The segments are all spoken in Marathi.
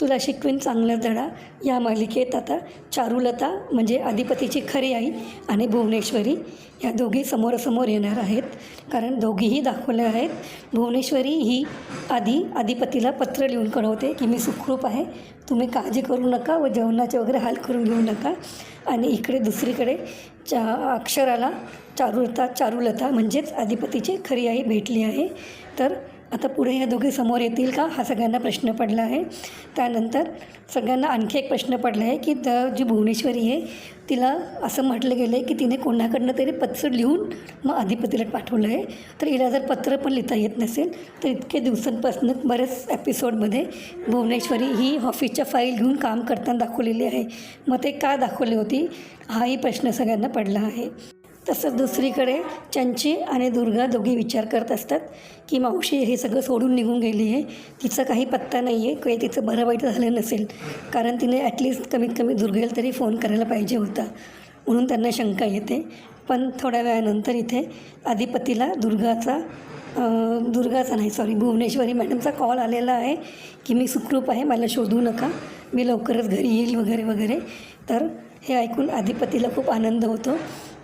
तुला शिकवीन चांगला धडा. या मालिकेत आता चारुलता म्हणजे अधिपतीची खरी आई आणि भुवनेश्वरी या दोघी समोरासमोर येणार आहेत. कारण दोघीही दाखवले आहेत. भुवनेश्वरी ही आधी अधिपतीला पत्र लिहून कळवते की मी सुखरूप आहे. तुम्ही काळजी करू नका व जेवणाचे वगैरे हाल करून घेऊ नका. आणि इकडे दुसरीकडे चा अक्षराला चारुलता चारुलता म्हणजेच अधिपतीची खरी आई भेटली आहे. तर आता पुढे या दोघे समोर येतील का? हा सगळ्यांना प्रश्न पडला आहे. त्यानंतर सगळ्यांना आणखी एक प्रश्न पडला आहे की द जी भुवनेश्वरी आहे तिला असं म्हटलं गेलं आहे की तिने कोणाकडनं तरी पत्र लिहून मग अधिपतीला पाठवलं आहे. तर हिला जर पत्र पण लिहिता येत नसेल तर इतके दिवसांपासून बऱ्याच एपिसोडमध्ये भुवनेश्वरी ही ऑफिसच्या फाईल घेऊन काम करताना दाखवलेली आहे. मग ते का दाखवली होती? हाही प्रश्न सगळ्यांना पडला आहे. तसंच दुसरीकडे चंची आणि दुर्गा दोघी विचार करत असतात की मावशी हे सगळं सोडून निघून गेली आहे. तिचा काही पत्ता नाही आहे काही तिचं बरं वाईट झालं नसेल. कारण तिने ॲटलिस्ट कमीत कमी दुर्गेला तरी फोन करायला पाहिजे होता. म्हणून त्यांना शंका येते. पण थोड्या वेळानंतर इथे अधिपतीला दुर्गाचा दुर्गाचा नाही सॉरी भुवनेश्वरी मॅडमचा कॉल आलेला आहे की मी सुखरूप आहे मला शोधू नका. मी लवकरच घरी येईल वगैरे वगैरे. तर हे ऐकून अधिपतीला खूप आनंद होतो.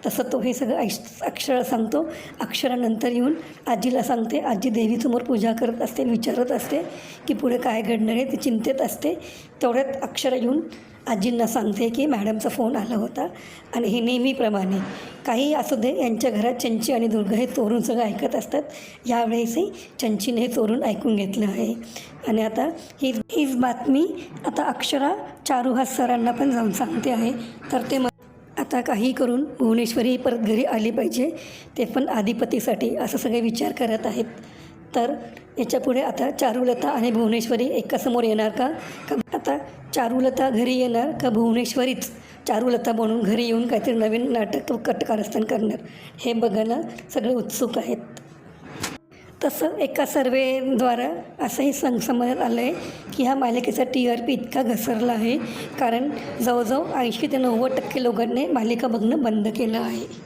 तसं तो हे सगळं ऐश अक्षर सांगतो. अक्षरानंतर येऊन आजीला सांगते आजी देवीसमोर पूजा करत असते विचारत असते की पुढे काय घडणार आहे ती चिंतेत असते. तेवढ्यात अक्षर येऊन आजींना सांगते की मॅडमचा फोन आला होता आणि हे नेहमीप्रमाणे काही असू दे यांच्या घरात चंची आणि दुर्गा हे चोरून सगळं ऐकत असतात. यावेळेसही चंचीने हे चोरून ऐकून घेतलं आहे. आणि आता ही हीच बातमी आता अक्षरा चारुहास सरांना पण जाऊन सांगते आहे. तर ते आता काही करून भुवनेश्वरी परत घरी आली पाहिजे. ते पण आधिपतीसाठी असं सगळे विचार करत आहेत. तर याच्यापुढे आता चारुलता आणि भुवनेश्वरी एकासमोर येणार का? का आता चारुलता घरी येणार का भुवनेश्वरीच चारुलता बनून घरी येऊन काहीतरी नवीन नाटक कटकारस्थान करणार? हे बघायला सगळे उत्सुक आहेत. तसं एका सर्वेद्वारा असंही सं समजण्यात आलं आहे की ह्या मालिकेचा टी आर पी इतका घसरला आहे. कारण जवळजवळ ऐंशी ते नव्वद टक्के लोकांनी मालिका बघणं बंद केलं आहे.